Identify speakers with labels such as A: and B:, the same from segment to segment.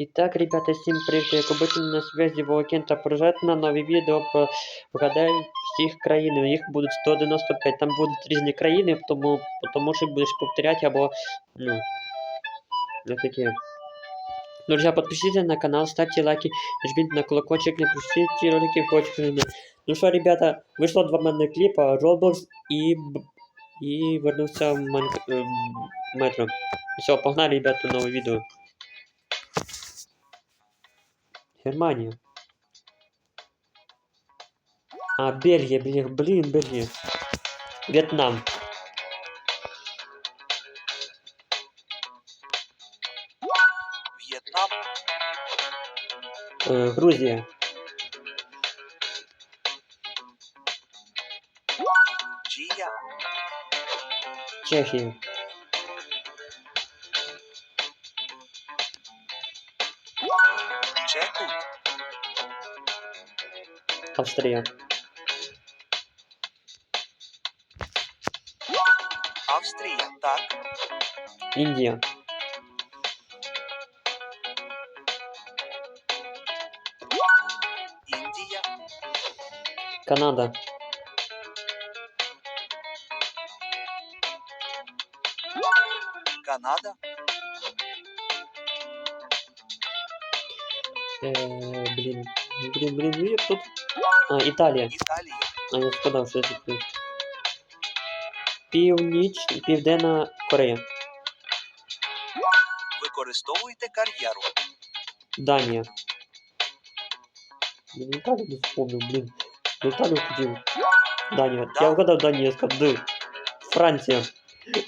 A: Итак, ребята, всем привет, как обычно на связи Волокента прожать на нові відео про вгадай всіх країн. Їх буде 195, там будуть різні країни, тому, тому що будеш повторяти або, ну, ну таке. Ну, друзья, подпишитесь на канал, ставьте лайки, нажмите на колокольчик, не пропустите ролики больше. Ну что, ребята, вышло два моих клипа, Roblox и, б- и вернулся в Майнк- эм, метро. Все, погнали, ребята, новое видео. Германия. А, Бельгия, блин, блин, Бельгия. Вьетнам.
B: В'єтнам,
A: Э, Грузия. Чехия. Австрия.
B: Австрія, так,
A: Индия.
B: Індія,
A: Канада.
B: Канада,
A: Э, блин. Блин, блин, блин, тут. А, Италия.
B: Італія,
A: А, я сказав, що це тут. Північ, Південна Корея.
B: використовуйте кар'єру,
A: Дания. Блин, Италию не вспомнил, блин. На Италию хотел. Дания.
B: Да.
A: Я угадал Дания, я сказал, Д. Франция.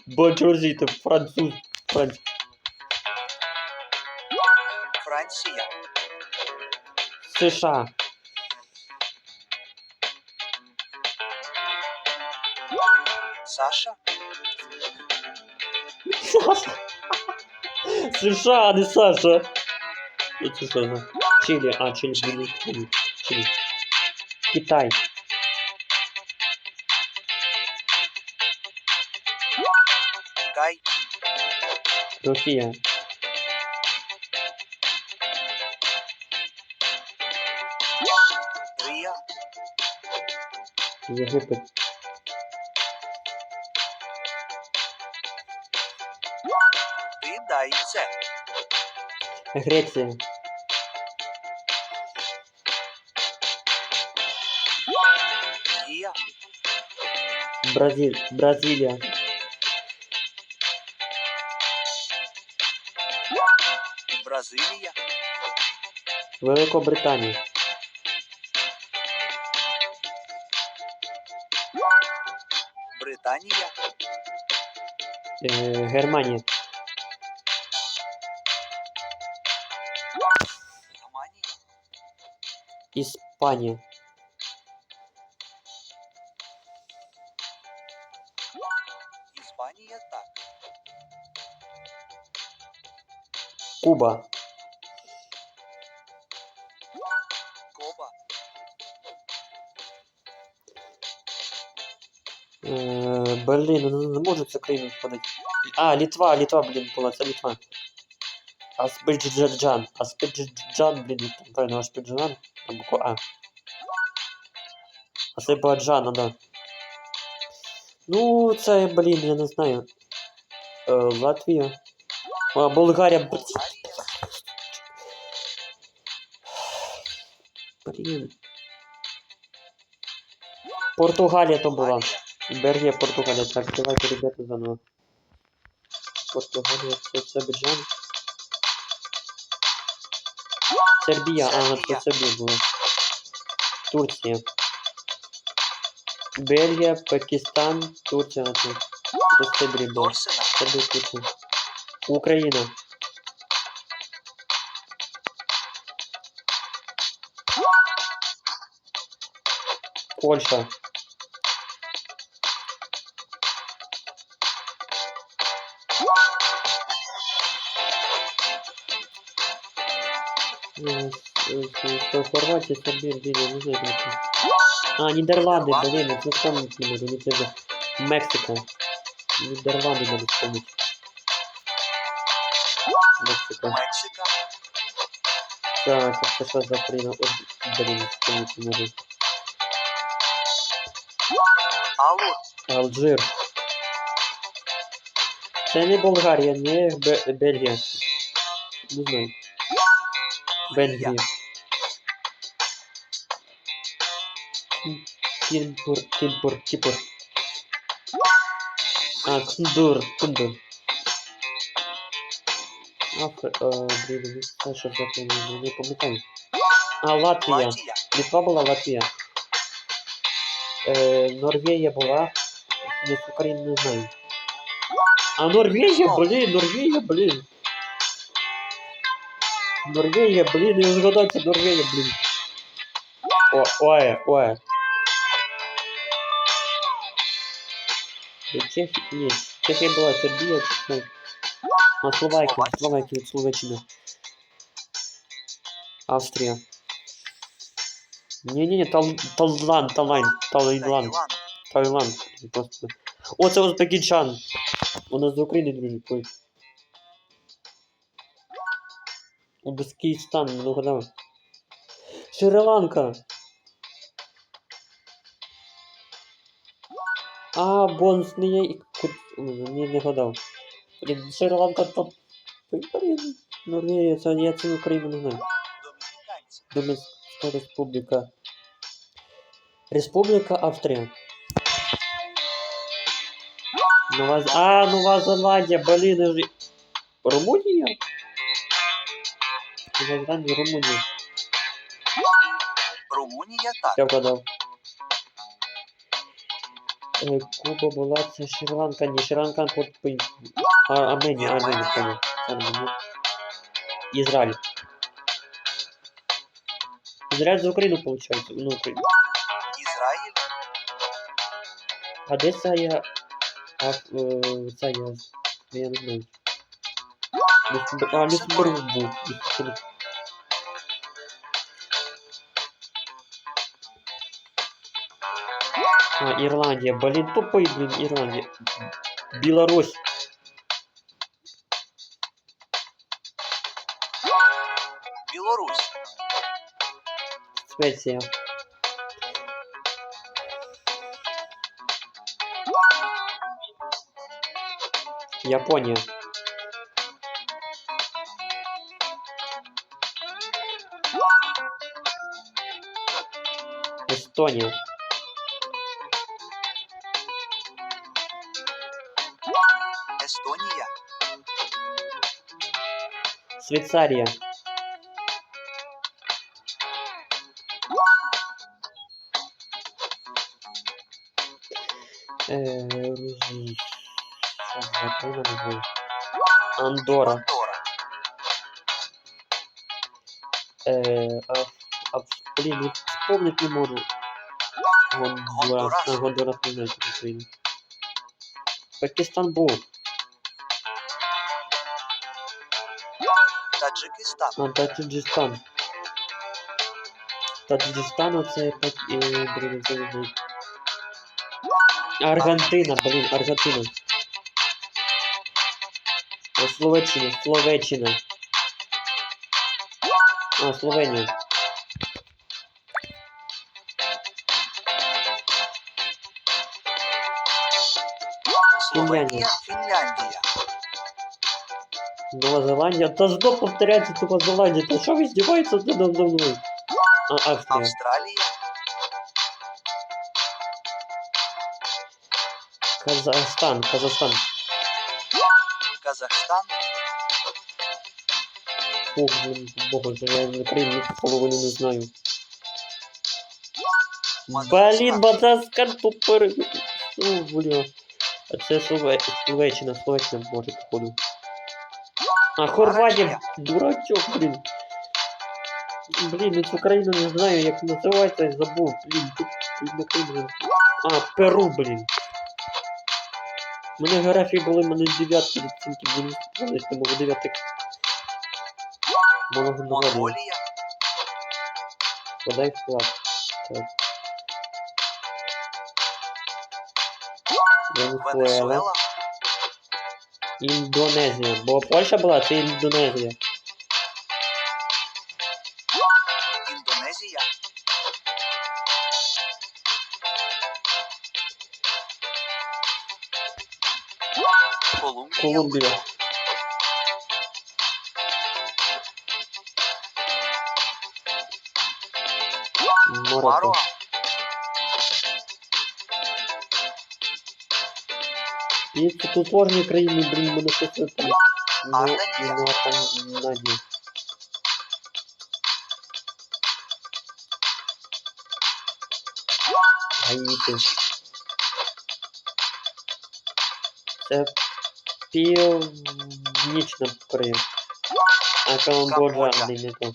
A: Бонжурзи, ты француз. Франция.
B: Франція,
A: США. США, а не Саша. Это что за? Чили. А, Чили, блин, Чили. Чили. Китай.
B: Кай,
A: Россия. Египет.
B: кидається,
A: Греция. Бразиль... Бразилия.
B: Бразилія,
A: Великобритания.
B: Британія,
A: Германия.
B: Германія,
A: Испания.
B: Іспанія, так,
A: Куба.
B: Коба,
A: Э, блин, ну не можу цю країну впадати. А, Литва, Литва, блін, була, це Литва. Аспиджаджан. Аспиджаджан, блін, там правильно, Аспиджаджан. Буква А. Азербайджан, да. Ну, це, блін, я не знаю. Е, Латвія. А, Болгарія, блін. Португалія то була. Бельгія, Португалія. Так, давайте, ребята, заново. Португалія, це Азербайджан. Сербія, ага,
B: Сербія.
A: Сербія була. Турція. Бельгія, Пакистан, Турція, це. Була.
B: Торсена,
A: Сербія, Турція. Україна. Польща. с- с- с- Хорватия, Сербия, блин, я не знаю, как это. А, Нидерланды, блин, я не вспомнить не могу, не знаю. Мексика. Нидерланды надо вспомнить. Мексика.
B: Мексика,
A: Так, а це що за країна? О, блін, вспомнити не можу.
B: Алур.
A: Алжир. Це не Болгарія, не Бе- Бельгія. Не знаю. Бельгія. Кін- Кінбур, Кінбур, Кіпур. А, Кндур, Кндур. Афри... Е, блін, не знаю, що за країна, не пам'ятаю. А, Латвія.
B: Латвия.
A: Литва була Латвія. Е, Норвегія була. Не з України не знаю. А Норвегія, блін, Норвегія, блін. Норвегія, блін, я згадав, це Норвегія, блін. О, ой, ой. Чехія, ні, Чехія була Сербія, Чехія. А Словакія,
B: Словакія.
A: Словакія, Словаччина. Австрія. Ні-ні-ні, Тал... Талланд, Талайн, Талайланд,
B: Таиланд.
A: Таїланд. Просто. О, це Узбекиджан. У нас з України, друзі, ой. Узбекистан, не догадав. Шри-Ланка. А, бонус не є і Ні, не гадав. Блін, Шри-Ланка то... Блін, Норвегія, це я цю Україну не знаю. Домінська республіка. Республіка Австрія. Нова... А, Нова Зеландія, блін, ж- Румунія? Нова Зеландія, Румунія.
B: Румуния так.
A: Я вгадав. Е, Куба була, це Шри-Ланка, ні, Шри-Ланка. А, Арменія, Арменія. Це Арменія. Ізраїль. Ізраїль з України, виходить. Ну, Україна.
B: Израиль.
A: А де це я... А, е, це я... Я не знаю. А, Люксембург був. А, Ірландія, блін, тупий, блін, Ірландія. Білорусь.
B: Беларусь.
A: Швеція. Японія. Естонія.
B: Эстония.
A: Швейцарія. Знаю. Андора. Е, а, вспомнить не можу. Гондурас.
B: Гондурас.
A: Не знаю, Пакистан був.
B: Таджикистан.
A: А, Таджикистан. Таджикистан оце пак... Е, блін, це не знаю. Аргентина, блін, Аргентина. О, Словаччина, Словаччина. А, Словенія.
B: Словения. Финляндия.
A: Нова Зеландія. Та ж до повторяється Нова Зеландія. Та що ви здіваєтеся з надо мною? А, Австрія.
B: Австралия.
A: Казахстан, Казахстан.
B: Казахстан.
A: Фух, блін, богу, я в Україні половину не знаю. Блін, Мадагаскар тупер. Ну, бля. А це Слове... Словеччина, Словеччина може походу. А, Хорватія, дурачок, блін. Блін, ну цю країну не знаю, як називається, забув. Блін, тут на країну. А, Перу, блін. У мене географії були, мене дев'ятки оцінки, блін, не можу дев'ятик. Монголія. Подай вклад. Так. Венесуела.
B: Indonésia,
A: Indonezya. Olha a tem Indonésia. Indonésia.
B: Colômbia. Colômbia. Morocco.
A: Колумбія. Марокко.
B: Маро,
A: І це тут сложні країни, блін, мене щось це там. Ну,
B: Арменія.
A: ну, там, на дні. Гаїти. Це північна Корея. А Камбоджа,
B: Камбоджа.
A: не, не то.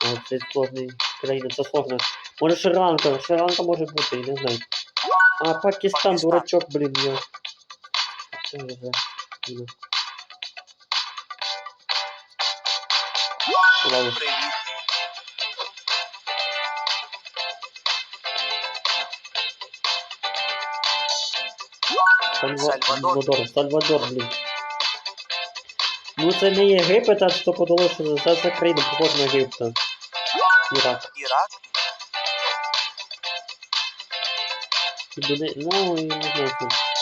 A: А це сложний країна, це сложно. Може Шри-Ланка, Шри-Ланка може бути, я не знаю. А Пакистан,
B: Пакистан.
A: дурачок, блін, я. Це вже. Лол.
B: Сальвадор.
A: Сальвадор, блін. Ну це не Єгипет, а стопудово, що це, це країна похожа на Єгипта. Ірак.
B: Ірак,
A: Ну, я не знаю.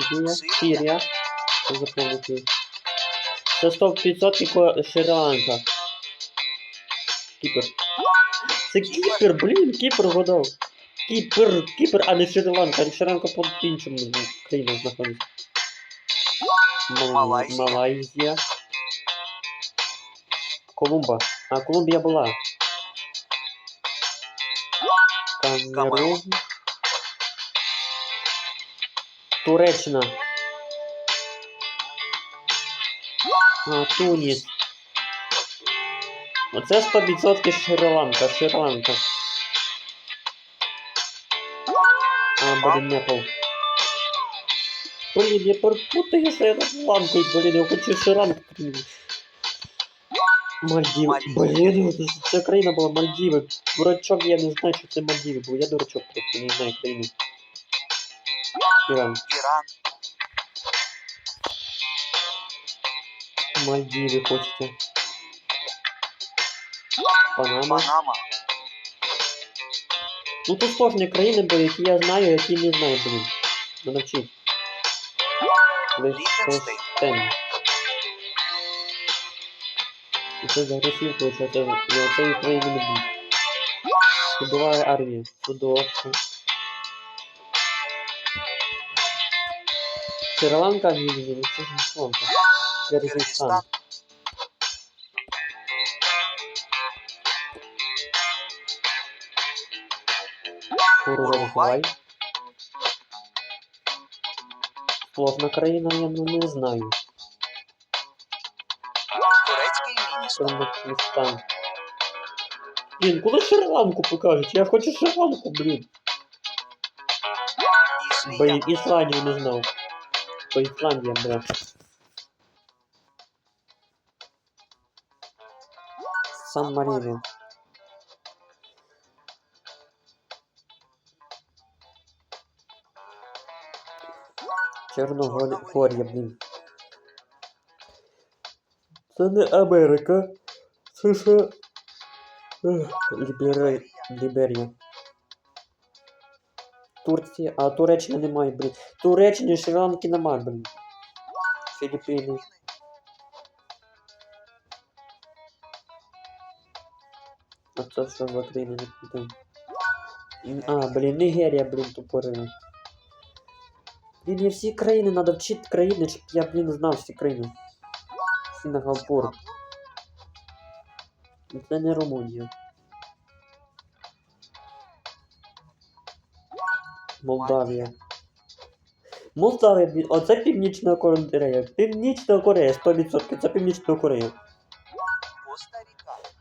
A: Сирія.
B: Сирія.
A: Це запомнити. Це 100% ко- Шри-Ланка. Кіпр. Це Кіпр, блін, Кіпр вгадав. Кіпр, Кіпр, а не Шри-Ланка. Шри-Ланка по іншому країнам знаходиться. Мал-
B: Малайзія.
A: Малайзія. Колумба. А, Колумбія була. Камерун. Туреччина. А, Туніс. Оце 100% Шри-Ланка, Шри-Ланка. А, блін, Непал. Блін, я перепутаю, що я над ланкою, блін, я хочу Шри-Ланку. Мальдіви. Блін, це- це країна була Мальдіви. Дурачок, я не знаю, що це Мальдіви був. Я дурачок просто не знаю країни. Іран.
B: Іран,
A: Мальдивы хочете. Панама.
B: Панама,
A: Ну тут сложні країни, бо які я знаю, які не знаю, блін. Ну навчіть.
B: Ліхтенштейн.
A: І це за Росію, виходить, і оцеї країни не буде. Судова армія. Судовці. Шри-Ланка, ні, це ж не Шри-Ланка. Киргизстан. Уругвай. Сложна країна, я ну, не знаю.
B: Турецький міністр.
A: Блін, коли Шри-Ланку покажуть? Я хочу Шри-Ланку, блін. Блін, Ісландію не знав. То Ісландія, бля. Сан-Маріно. Чорногорія, блін. Це не Америка. Ліберія. Ліберія. Турція, а Туреччини немає, блін. Туреччини, Шри-Ланки немає, блін. Філіппіни. А це що за країни не пам'ятаю. А, блін, Нігерія, блін, тупорила. Блін, я всі країни, надо вчити країни, щоб я, блін, знав всі країни. Сінгапур. Це не Румунія. Молдавія. Молдавія, оце Північна Корея. Північна Корея, 100%, це Північна Корея.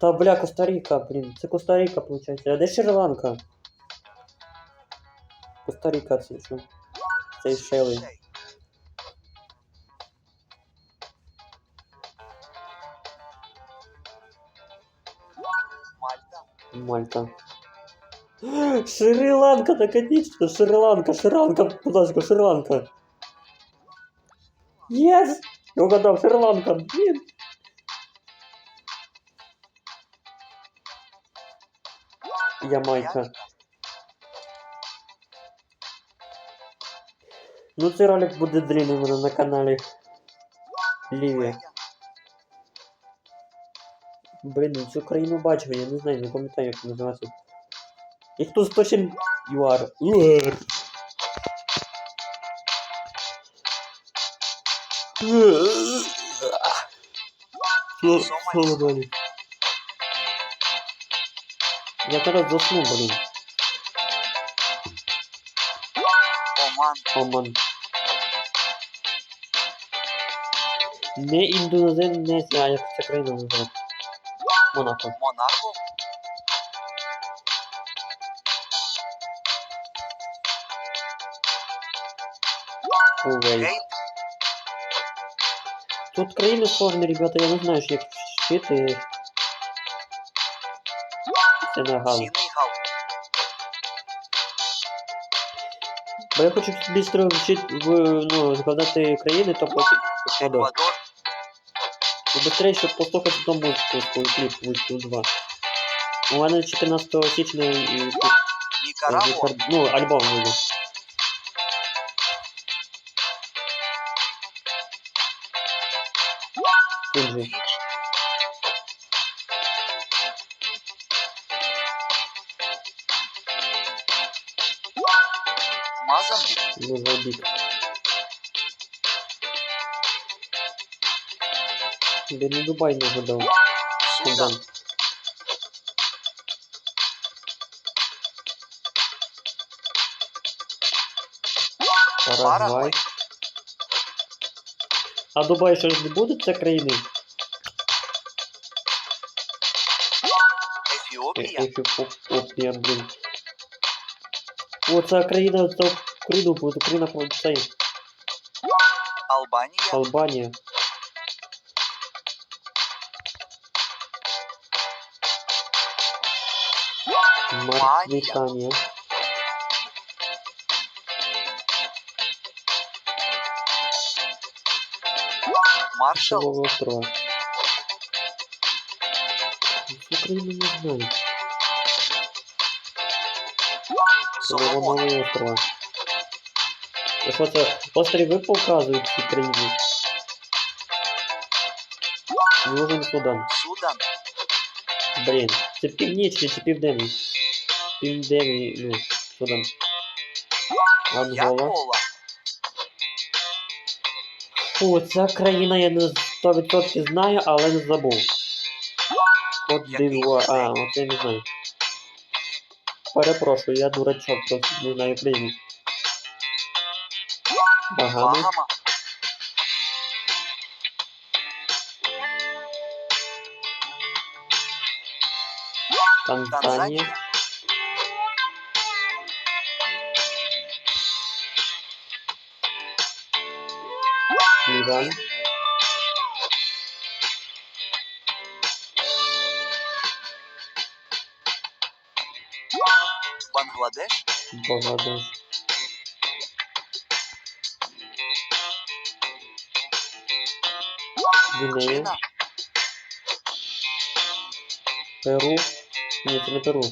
A: Та бля, Коста-Ріка, блін, це Коста-Ріка, виходить. А де Шри-Ланка? Коста-Ріка, це що? Сейшели.
B: Сейшель, Мальта,
A: Мальта. Шри-Ланка, наконец-то, Шри-Ланка, Шри-Ланка, будь ласка, Шри-Ланка. Єс! Я угадав, Шри-Ланка, блін. Ямайка.
B: Ямайка.
A: Ну цей ролик буде длинний у мене на каналі. Лівія.
B: Вея.
A: Блін, цю країну бачив, я не знаю, не пам'ятаю, як називається. І хто точно ЮАР. ЮАР. Що, що далі? Я зараз засну, блін.
B: Оман.
A: Оман. Не Індонезія, а як ця країна називається?
B: Кейт.
A: Тут країни сложні, ребята, я не знаю, як вчити. Сенегал. Бо я хочу быстро вчити, ну, згадати країни, то потім Еквадор. І быстрее, щоб послухати ту музику, свою кліп, вийшов 2. У мене 14 січня і,
B: Нікарагуа.
A: ну, альбом вийде. Фіджі.
B: Фіджі. Мозамбік.
A: Мозамбік. Я не Дубай не гадав.
B: Судан.
A: Судан. Парагвай.
B: Парагвай.
A: А Дубай ще ж не буде це країни?
B: Ефіопія.
A: Ефіопія, блін. О, ця країна, це Україну буде, Україна про це
B: Албанія.
A: Албанія. Мавританія.
B: Маршал.
A: Острова. Цю країну не знаю.
B: Соломон.
A: Острова. А що це? Острови показують ці країни. Южний Судан.
B: Судан.
A: Блін, це північний чи південний? Південний, ну, Судан. Ангола.
B: Ягола.
A: Фу, ця країна я не 100% знаю, але не забув. От дивуа. А, от я не знаю. Перепрошую, я дурачок, просто не знаю країну. Багами. Танзанія.
B: Танзанія.
A: Ліван.
B: Бангладеш.
A: Бангладеш. Гвінея.
B: Чина.
A: Перу. Ні, це не Перу.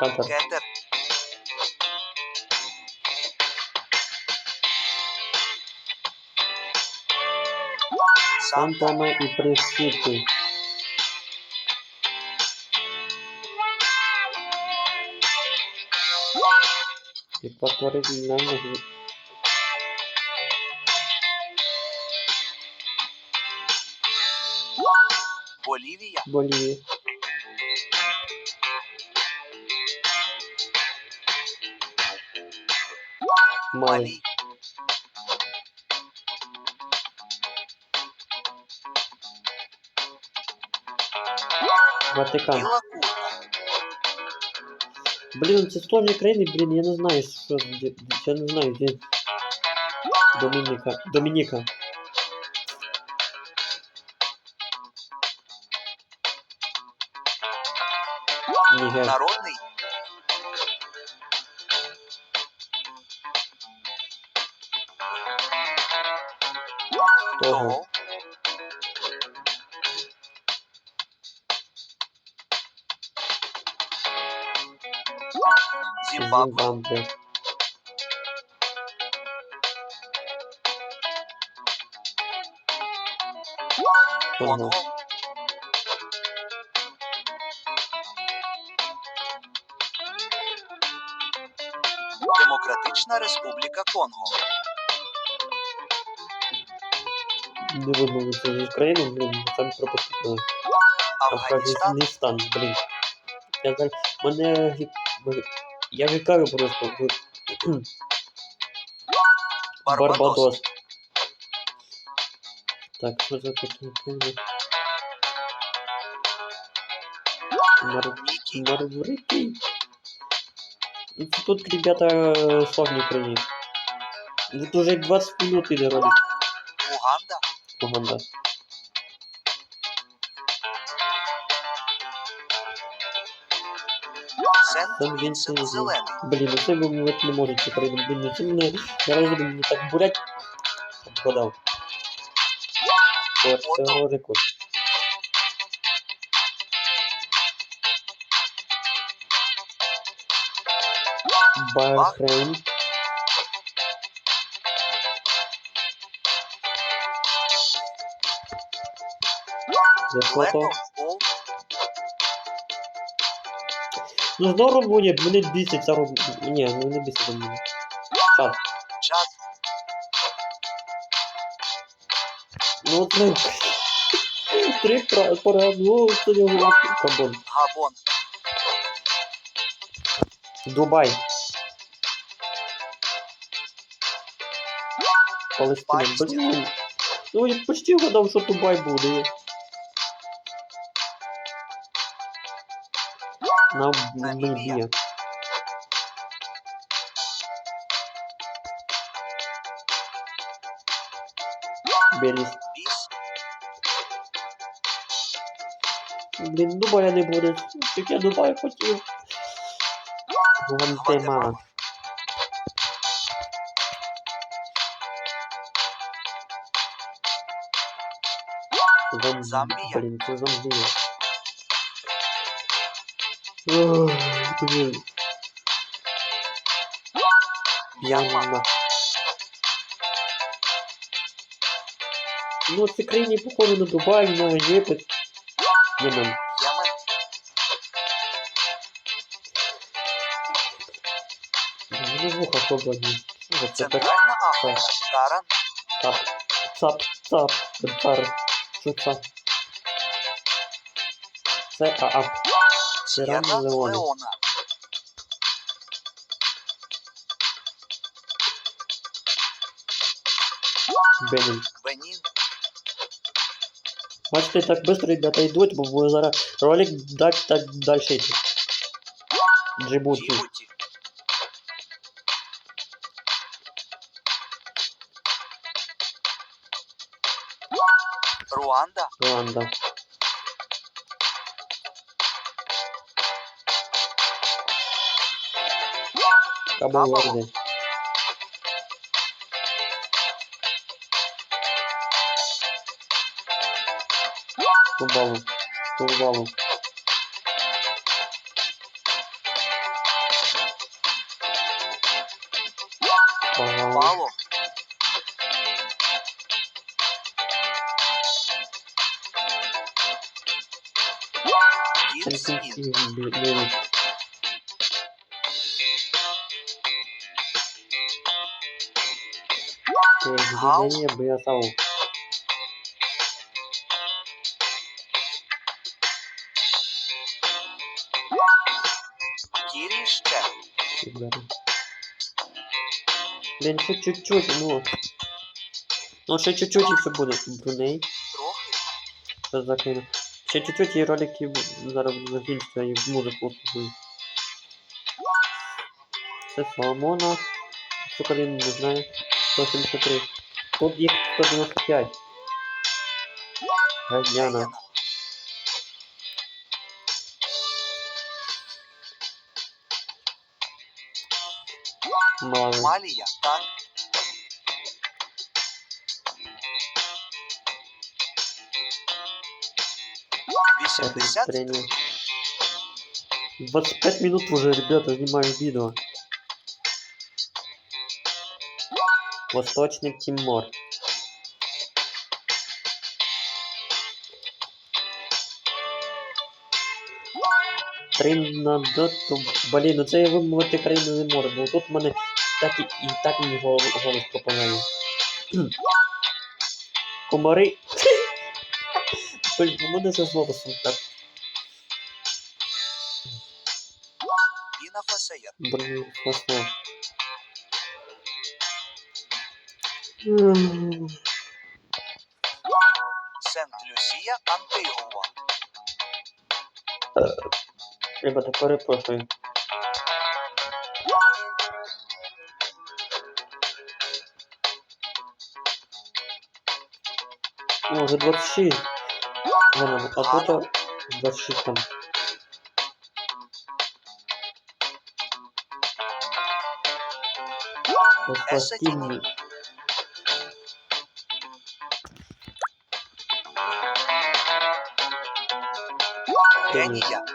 A: Катар.
B: Кетер.
A: Santana y Príncipe. Ecuadores
B: Dinamos.
A: Bolivia. Bolivia.
B: Mali.
A: Ватикан. Блін, це сложні країни, блін, я не знаю, що я не знаю, де Домініка. Домініка. Нігер.
B: Народний. Конго,
A: Конго.
B: Демократична Республіка Конго,
A: Не вимовиться з України, блін, там пропустили.
B: Афганістан,
A: Афганістан, блін. Я зараз... Мене... гі- ви- Я гікаю просто. ви-
B: Барбадос,
A: Так, що за таке? Мар...
B: Нікі,
A: Марврики. Ну, це Тут, ребята, э, сложні країни. Тут уже 20 минут іде ролик.
B: Уганда,
A: Команда. Там
B: Вінсент Зелений,
A: Блін, ну це вимовити не можу цю. Блін, ну це мене... Я розумію, мені так бурять. Подав. От, це
B: Ото.
A: рекорд. Бахрейн. Лесото.
B: Лето,
A: Ну знову Румунія, мене бісить ця Рум... Ні, ну не бісить Румунія. Чат.
B: Чад,
A: Ну три... Три пра- пора... Ну, це не. Кабон.
B: Габон,
A: Дубай. Палестина.
B: Палестина.
A: Блін. Ну я почти вгадав, що Дубай буде. Namíbia. Beleza.
B: Dentro
A: do Dubai é Nebuda. Porque Dubai é contigo. Vamos
B: ter
A: mala.
B: Vamos,
A: Zambia. Vamos, Zambia. Ох.
B: М'янма,
A: М'янма. Ну, ці країни похожі на Дубай, на Єгипет. Ємен. Ну, вуха свободні. Оце так. Цап. Цап. Цап. Цар. Цап? Це ААП. Сєра
B: Сєра
A: Леоне.
B: Леона,
A: Бенін.
B: Бенін,
A: Бачите, так швидко ребята йдуть, бо буде зараз ролик дать так далі йти. Джибуті.
B: Джибуті, Руанда,
A: Руанда. Tamam var gidelim.
B: Dur balım.
A: Dur
B: balım.
A: Bravo. Биясау.
B: Кіріще,
A: Ребята. Блин, ще чуть-чуть, ну. Ну, ще чуть-чуть і все буде. Бруней.
B: трохи,
A: Що за? Ще чуть-чуть і ролики зараз закінчаться і музику слухаю. Це Соломона. Сука, він не знаю. 173. Тут їх 195. Гайняна.
B: Гаяна,
A: Малави.
B: Малія, так, вісімдесят
A: Тренер. 25 минут уже, ребята, снимаю видео. Восточный Тимор. Тринадоту. Блін, ну це я вимовити країну не можу, бо тут в мене так і, і так мені голос, голос пропадає. Комари. Блін, у мене це з голосом так. Блін, класно.
B: Сент-Люсія Антигуа.
A: Ребята, перепрошую. О, вже 26. Вона, а тут 26 там. Освастільний.
B: Кенія.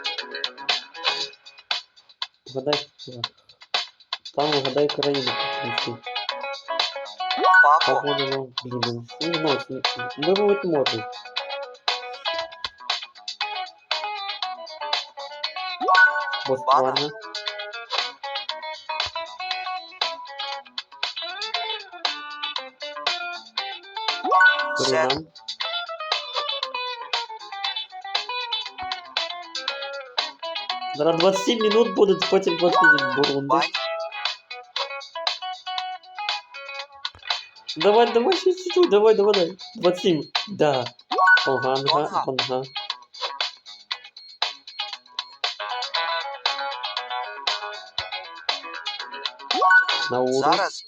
A: Вгадай. Там вгадай країну. по-французьки.
B: Пако.
A: Погодило, блін, не знаю, вимовити можу. Боцвана. Сурінам. Зараз 27 минут буде, потім 28 Бурунди. Давай, давай, чуть-чуть, давай, давай, давай. 27. Да. Конганга,
B: Конга.
A: Конга. Науру.
B: Зараз.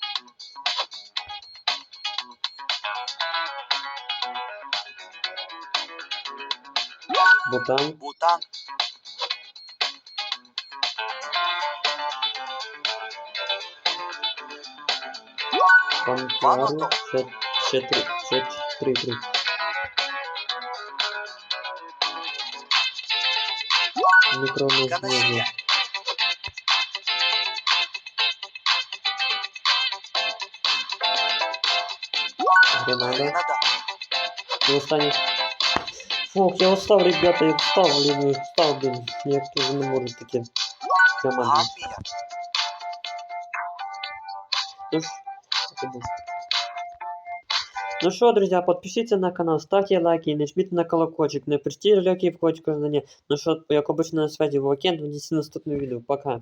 A: Бутан.
B: Бутан.
A: Пантару.
B: Вануату.
A: Ще, ще три. Ще три, три. Мікронезія.
B: Канадія.
A: Гренада.
B: Гренада.
A: І останній. Фух, я устав, ребята, я устав, блін, я устав, блін. Як то не можу таке. Команди.
B: Гамбія.
A: Ну, иду. Ну что, друзья, подпишитесь на канал, ставьте лайки, и нажмите на колокольчик, напишите легкие в кнопочку знания. Ну что, как обычно на связи, Вовакен, увидимся в наступном видео. Пока.